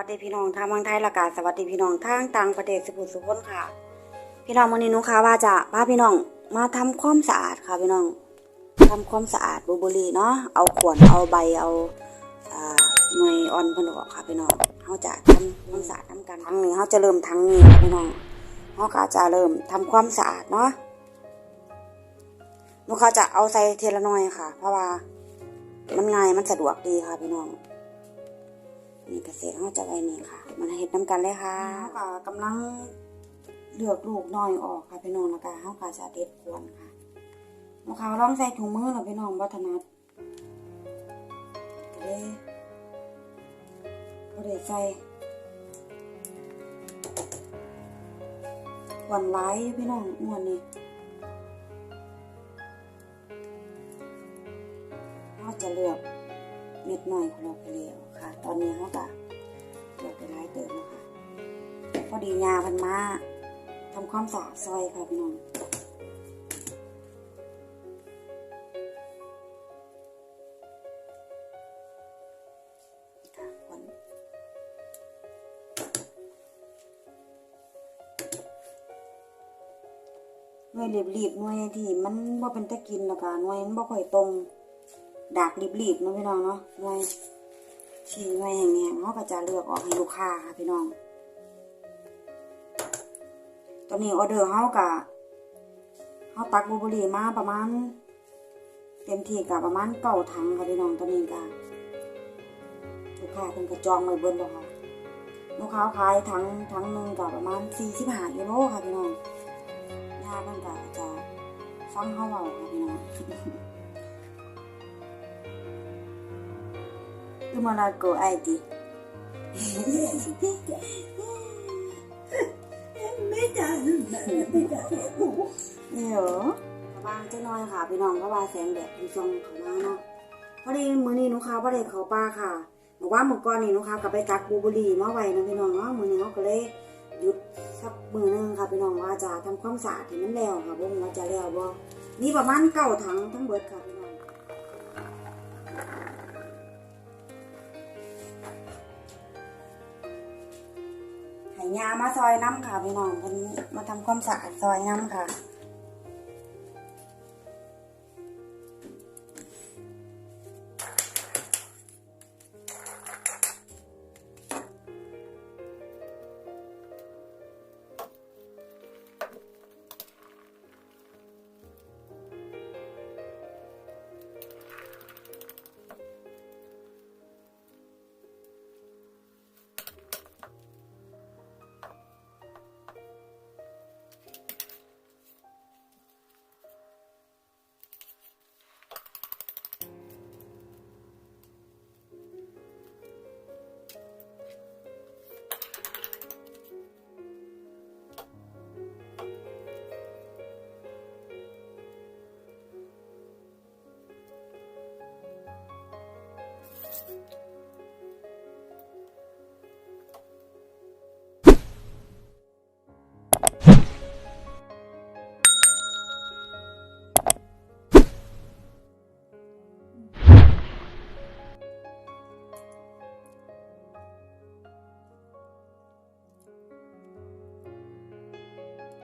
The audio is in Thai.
วัสดีพี่น้องทางเมืองไทยละกาสวัสดีพี่น้องทางต่างประเทศสุขุสุขนค่ะ พี่น้องวันนี้นุค่ะว่าจะพาพี่น้องมาทำความสะอาดค่ะพี่น้องทำความสะอาดบลูบอร์รี่เนาะเอาขวดเอาใบเอาหน่วยออนพนออกค่ะพี่น้องเขาจะทำความสะอาดทำกันทั้งนี้เขาจะเริ่มทั้งนี้ค่ะพี่น้องเขาก็จะเริ่มทำความสะอาดเนาะนุค่ะจะเอาใส่เทละหน่อยค่ะ เพราะว่ามันง่ายมันสะดวกดีค่ะพี่น้อง นี่เกษตรเขาจะไว้นี่ค่ะ มันเห็ดน้ำกันเลยค่ะเขาก็กำลังเลือกลูกน้อยออกค่ะพี่น้องนะคะเขาก็จะเด็ดควรค่ะมะขาวลองใส่ถุงมือหน่อยพี่น้องวัฒนัดก็เลยก็เลยใส่หวานไว้พี่น้องม่วนนี่เขาจะเลือก เม็ดหน่อยของเราไปแล้วค่ะ ตอนนี้เขาก็เลือกไปหลายเติมแล้วค่ะ พอดียาพันมาทำความสะอาดซอยค่ะพี่น้องค่ะคนหน่วยรีบๆหน่วยที่มันว่าเป็นตะกินแล้วก็หน่วยมันบ่ค่อยตรง ดากรีบๆนะพี่น้องเนาะหน่วยชีหน่วยอย่างเงี้ยเขาก็จะเลือกออกให้ลูกค้าค่ะพี่น้อง ตอนนี้ออเดอร์เขากะเขาตักบลูเบอรี่มาประมาณ เต็มที่กับประมาณเก้าถังค่ะพี่น้องตอนนี้กะลูกค้าเป็นกระจองไว้เบิ้ลแล้วค่ะลูกค้าขายถังถังหนึ่งกับประมาณสี่สิบห้ากิโลค่ะพี่น้องญาติมันก็จะฟังเขาเบาค่ะพี่น้อง Gimana go ID? ไม่ได้ไม่ได้นี่เหรอบางจะน้อยค่ะพี่น้องเพราะว่าแสงแดดมันส่องเข้ามาเนาะพอดีมื้อนี้หนูค้าบ่ได้เข้าป่าค่ะบอกว่าเมื่อก่อนนี่หนูค้ากลับไปตักบลูเบอร์รี่มาไว้นะพี่น้องเนาะมื้อนี้เขาก็เลยหยุดสักมื้อหนึงค่ะพี่น้องว่าจะทำความสะอาดให้มันแล้วค่ะบ่รู้ว่าจะแล้วบ่นี่ประมาณเก้าถังทั้งเบิดค่ะพี่น้อง ยามาซอยน้ำค่ะพี่น้องวันนี้มาทำความสะอาดซอยน้ำค่ะ